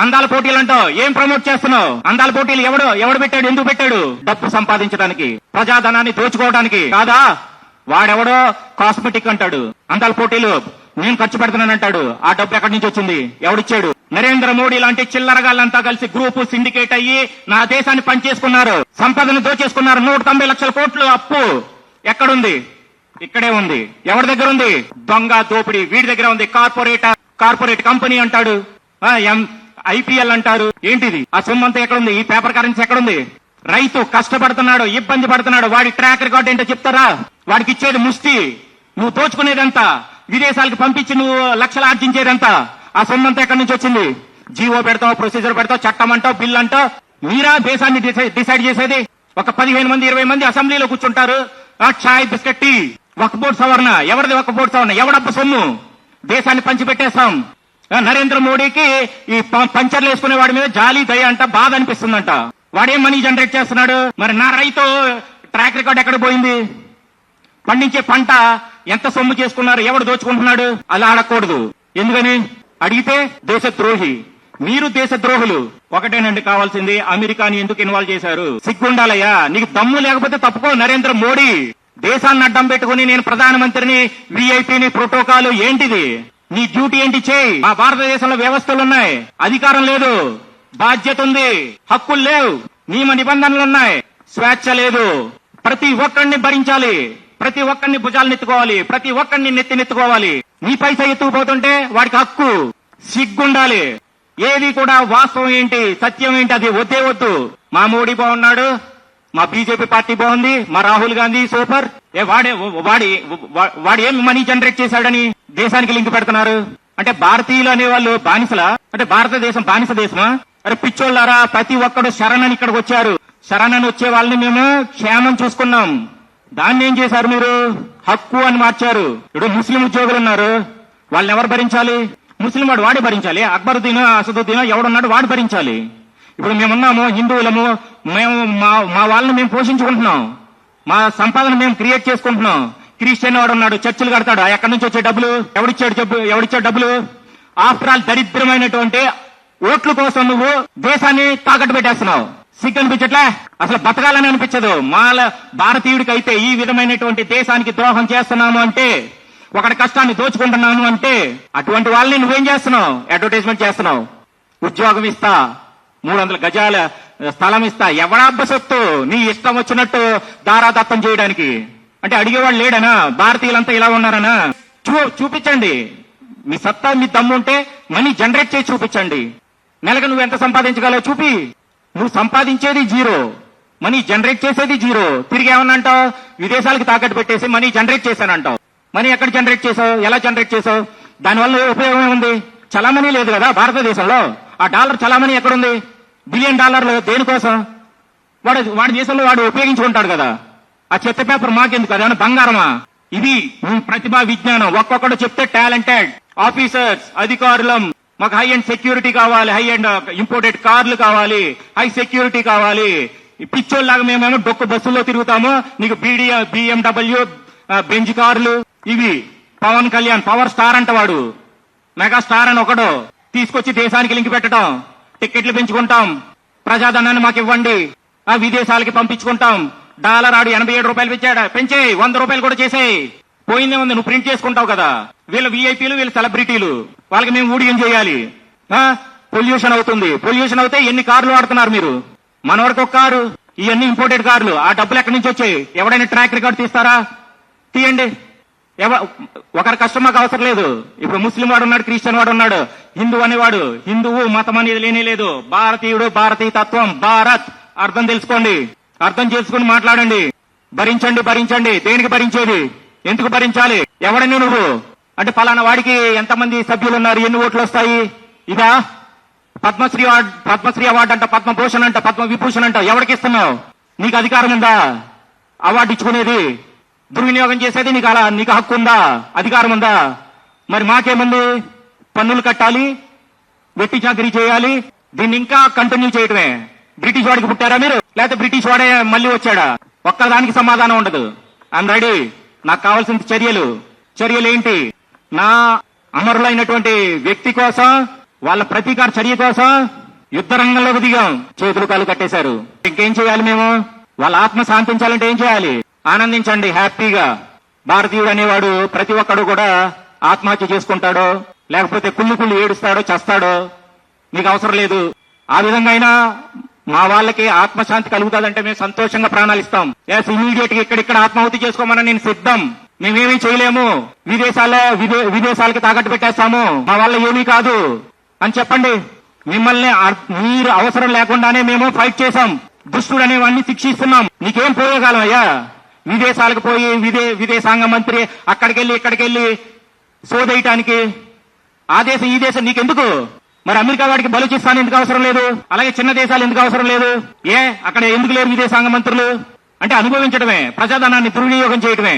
అందాల పోటీలు అంటావు ఏం ప్రమోట్ చేస్తున్నావు? అందాల పోటీలు ఎవడు ఎవడు పెట్టాడు ఎందుకు పెట్టాడు? డబ్బు సంపాదించడానికి ప్రజాధనాన్ని దోచుకోవడానికి కాదా? వాడెవడో? కాస్మెటిక్ అంటాడు. అందాల పోటీలు నేను ఖర్చు పెడుతున్నానంటాడు ఆ డబ్బు ఎక్కడి నుంచి వచ్చింది? ఎవడిచ్చాడు? నరేంద్ర మోడీ లాంటి చిల్లరగాళ్ళంతా కలిసి గ్రూపు సిండికేట్ అయ్యి నా దేశాన్ని పనిచేసుకున్నారు. సంపదను దోచేసుకున్నారు. నూట తొంభై లక్షల కోట్లు అప్పు ఎక్కడుంది? ఇక్కడే ఉంది. ఎవరి దగ్గర ఉంది? దొంగ దోపిడీ వీడి దగ్గర ఉంది. కార్పొరేట్ కార్పొరేట్ కంపెనీ అంటాడు. ఆ, ఐపీఎల్ అంటారు. ఏంటిది? ఆ సొమ్ము అంతా ఎక్కడుంది? ఈ పేపర్ కరెన్సీ ఎక్కడుంది? రైతు కష్టపడుతున్నాడు ఇబ్బంది పడుతున్నాడు. వాడి ట్రాక్ రికార్డ్ ఏంటో చెప్తారా? వాడికి ఇచ్చేది ముష్టి. నువ్వు దోచుకునేదంతా. విదేశాలకు పంపించి నువ్వు లక్షలు ఆర్జించేదంతా ఆ సొమ్ము అంతా ఎక్కడి నుంచి వచ్చింది? జీవో పెడతావు ప్రొసీజర్ పెడతావు చట్టం అంటావు బిల్ అంటావు. మీరా దేశాన్ని డిసైడ్ చేసేది? ఒక పదిహేను మంది ఇరవై మంది అసెంబ్లీలో కూర్చుంటారు. చాయ్ బిస్కెట్ టీ. ఒక బోర్డు సవరణ. ఎవరిది ఒక బోర్డు సవరణ? ఎవడబ్బ సొమ్ము? దేశాన్ని పంచిపెట్టేస్తాం నరేంద్ర మోడీకి ఈ పంచర్లు వేసుకునే వాడి మీద జాలి దయ అంట బాధ అనిపిస్తుందంట. వాడేం మనీ జనరేట్ చేస్తున్నాడు? మరి నా రైతు ట్రాక్ రికార్డ్ ఎక్కడ పోయింది? పండించే పంట ఎంత సొమ్ము చేసుకున్నారు? ఎవడు దోచుకుంటున్నాడు? అలా అడగకూడదు ఎందుకని? అడిగితే దేశద్రోహి. మీరు దేశద్రోహులు. ఒకటేనండి కావాల్సింది అమెరికాని ఎందుకు ఇన్వాల్వ్ చేశారు? సిగ్గుండాలయ్యా. నీకు దమ్ము లేకపోతే తప్పుకో నరేంద్ర మోడీ. దేశాన్ని అడ్డం పెట్టుకుని నేను ప్రధానమంత్రిని విఐపిని ప్రోటోకాల్ ఏంటిది? నీ డ్యూటీ ఏంటి చేయి? మా భారతదేశంలో వ్యవస్థలు ఉన్నాయి అధికారం లేదు. బాధ్యత ఉంది. హక్కులు లేవు. నియమ నిబంధనలు ఉన్నాయి స్వేచ్ఛ లేదు. ప్రతి ఒక్కరిని భరించాలి. ప్రతి ఒక్కరిని భుజాలు నెత్తుకోవాలి. ప్రతి ఒక్కరిని నెత్తి నెత్తుకోవాలి. నీ పైసా ఎత్తుకుపోతుంటే వాడికి హక్కు. సిగ్గుండాలి. ఏది కూడా వాస్తవం ఏంటి సత్యం ఏంటి అది వద్దే వద్దు. మా మోడీ బాగున్నాడు. మా బీజేపీ పార్టీ బాగుంది. మా రాహుల్ గాంధీ సూపర్. ఏ వాడే వాడి వాడు ఏం మనీ జనరేట్ చేశాడని? దేశానికి లింక్ పెడుతున్నారు? అంటే భారతీయులు అనేవాళ్ళు బానిసలా? అంటే భారతదేశం బానిస దేశమా? అరే పిచ్చోళ్ళారా ప్రతి ఒక్కడు శరణని ఇక్కడికి వచ్చారు. శరణని వచ్చే వాళ్ళని మేము క్షేమం చూసుకున్నాం. దాన్ని ఏం చేశారు మీరు? హక్కు అని మార్చారు. ఇప్పుడు ముస్లిం ఉద్యోగులు ఉన్నారు. వాళ్ళని ఎవరు భరించాలి? ముస్లిం వాడు వాడి భరించాలి. అక్బరుద్దీన్ అసదుద్దీన్ ఎవడున్నాడు వాడు భరించాలి. ఇప్పుడు మేమున్నాము హిందువులము మేము మా మా వాళ్ళని మేము పోషించుకుంటున్నాం. మా సంపాదన మేము క్రియేట్ చేసుకుంటున్నాం. క్రిస్టియన్ వాడు ఉన్నాడు చర్చిలు కడతాడు. ఎక్కడి నుంచి వచ్చే డబ్బులు? ఎవడిచ్చాడు డబ్బు ఎవడిచ్చాడు డబ్బులు? ఆఫ్టర్ ఆల్ దరిద్రమైనటువంటి ఓట్ల కోసం నువ్వు దేశాన్ని తాకట్టు పెట్టేస్తున్నావు. సిగ్గు అనిపించట్లే? అసలు బతకాలని అనిపించదు. మాల భారతీయుడికి అయితే ఈ విధమైనటువంటి దేశానికి ద్రోహం చేస్తున్నాము అంటే ఒకటి కష్టాన్ని దోచుకుంటున్నాను అంటే అటువంటి వాళ్ళని నువ్వేం చేస్తున్నావు? అడ్వర్టైజ్మెంట్ చేస్తున్నావు. ఉద్యోగం ఇస్తా మూడు వందల గజాల స్థలం ఇస్తా. ఎవడా సొత్తు? నీ ఇష్టం వచ్చినట్టు దారాదత్తం చేయడానికి. అంటే అడిగేవాడు లేడనా? భారతీయులంతా ఇలా ఉన్నారనా? చూ చూపించండి. మీ సత్తా మీ దమ్ము ఉంటే మనీ జనరేట్ చేసి చూపించండి. నెలకు నువ్వు ఎంత సంపాదించగలవు చూపి. నువ్వు సంపాదించేది జీరో. మనీ జనరేట్ చేసేది జీరో. తిరిగి ఏమన్నా అంటావు? విదేశాలకు తాకట్టు పెట్టేసి మనీ జనరేట్ చేశానంటావు మనీ ఎక్కడ జనరేట్ చేసావు ఎలా జనరేట్ చేసావు దానివల్ల ఉపయోగం ఏముంది? చలామణి లేదు కదా భారతదేశంలో. ఆ డాలర్ చలామణి ఎక్కడుంది? బిలియన్ డాలర్లు దేనికోసం? వాడు వాడి దేశంలో వాడు ఉపయోగించుకుంటాడు కదా. ఆ చెత్త పేపర్ మాకెందుకు? అదేమన్నా బంగారమా? ఇది ప్రతిభా విజ్ఞానం. ఒక్కొక్కడు చెప్తే టాలెంటెడ్. ఆఫీసర్స్ అధికారులం. మాకు హై అండ్ సెక్యూరిటీ కావాలి. హై అండ్ ఇంపోర్టెడ్ కార్లు కావాలి. హై సెక్యూరిటీ కావాలి. పిచ్చోళ్ళలాగా మేమేమో డొక్కు బస్సుల్లో తిరుగుతాము. నీకు బీడీ బిఎండబ్ల్యూ బెంజ్ కార్లు. ఇవి పవన్ కళ్యాణ్ పవర్ స్టార్ అంట వాడు. మెగా స్టార్ అని ఒకడు. తీసుకొచ్చి దేశానికి లింక్ పెట్టడం. టికెట్లు పెంచుకుంటాం. ప్రజాధనాన్ని మాకు ఇవ్వండి ఆ విదేశాలకి పంపించుకుంటాం. డాలర్ ఆడు ఎనభై ఏడు రూపాయలు పెంచాడు? పెంచే వంద రూపాయలు కూడా చేసేయి. పోయిందే ఉంది నువ్వు ప్రింట్ చేసుకుంటావు కదా. వీళ్ళు వీఐపీలు వీళ్ళు సెలబ్రిటీలు. వాళ్ళకి మేము ఊడియం చేయాలి. పొల్యూషన్ అవుతుంది. పొల్యూషన్ అవుతే ఎన్ని కార్లు వాడుతున్నారు మీరు? మన వరకు ఒక కారు. ఇవన్నీ ఇంపోర్టెడ్ కార్లు. ఆ డబ్బులు ఎక్కడి నుంచి వచ్చాయి? ఎవడైనా ట్రాక్ రికార్డ్ తీస్తారా? తీయండి. ఎవ ఒకరి కష్టం మాకు అవసరం లేదు. ఇప్పుడు ముస్లిం వాడు ఉన్నాడు క్రిస్టియన్ వాడు ఉన్నాడు. హిందూ అనేవాడు. హిందువు మతం అనేది లేనే లేదు. భారతీయుడు భారతీయ తత్వం. భారత్. అర్థం తెలుసుకోండి. అర్థం చేసుకుని మాట్లాడండి. భరించండి భరించండి. దేనికి భరించేది? ఎందుకు భరించాలి? ఎవడని నువ్వు? అంటే ఫలానా వాడికి ఎంతమంది సభ్యులు ఉన్నారు ఎన్ని ఓట్లు వస్తాయి? ఇదా? పద్మశ్రీ అవార్డు పద్మశ్రీ అవార్డు అంట పద్మభూషణ్ అంట పద్మ విభూషణ్ అంట ఎవరికి ఇస్తున్నావు? నీకు అధికారం ఉందా? అవార్డు ఇచ్చుకునేది? దుర్వినియోగం చేసేది నీకు అలా నీకు హక్కు ఉందా? అధికారం ఉందా? మరి మాకేముంది? పన్నులు కట్టాలి వెట్టి చాకరీ చేయాలి దీన్ని ఇంకా కంటిన్యూ చేయటమే. బ్రిటిష్ వాడికి పుట్టారా మీరు? లేకపోతే బ్రిటిష్ వాడే మళ్ళీ వచ్చాడా? ఒక్కదానికి సమాధానం ఉండదు. ఐఎమ్ రెడీ నాకు కావాల్సిన చర్యలు. చర్యలు ఏంటి? నా అమరులైనటువంటి వ్యక్తి కోసం వాళ్ళ ప్రతీకార చర్య కోసం యుద్ధ రంగంలోకి దిగాం. చేతులు కాలు కట్టేశారు. ఇంకేం చేయాలి మేము? వాళ్ళ ఆత్మ శాంతించాలంటే ఏం చేయాలి? ఆనందించండి హ్యాపీగా. భారతీయుడు అనేవాడు ప్రతి ఒక్కడు కూడా ఆత్మహత్య చేసుకుంటాడో లేకపోతే కుళ్ళు కుళ్ళు ఏడుస్తాడో చస్తాడో మీకు అవసరం లేదు. ఆ విధంగా అయినా మా వాళ్ళకి ఆత్మశాంతి కలుగుతుందంటే మేము సంతోషంగా ప్రాణాలు ఇస్తాం. ఎస్ ఇమీడియట్గా ఇక్కడిక్కడ ఆత్మాహుతి చేసుకోమని నేను సిద్ధం. మేమేమీ చేయలేము. విదేశాల్లో విదే విదేశాలకి తాకట్టు పెట్టేస్తాము. మా వల్ల ఏమీ కాదు. అని చెప్పండి. మిమ్మల్ని మీరు అవసరం లేకుండానే మేము ఫైట్ చేశాం. దుష్టుడు అనేవాడిని శిక్షిస్తున్నాం. నీకేం పోయేగాలం అయ్యా? విదేశాలకు పోయి విదే విదేశాంగ మంత్రి అక్కడికెళ్ళి ఇక్కడికెళ్ళి సోదేయటానికి ఆ దేశం ఈ దేశం నీకెందుకు? మరి అమెరికా వాడికి బలూచిస్తాన్ ఎందుకు అవసరం లేదు? అలాగే చిన్న దేశాలు ఎందుకు అవసరం లేదు? ఏ? అక్కడ ఎందుకు లేరు విదేశాంగ మంత్రులు? అంటే అనుభవించడమే ప్రజాధనాన్ని దుర్వినియోగం చేయడమే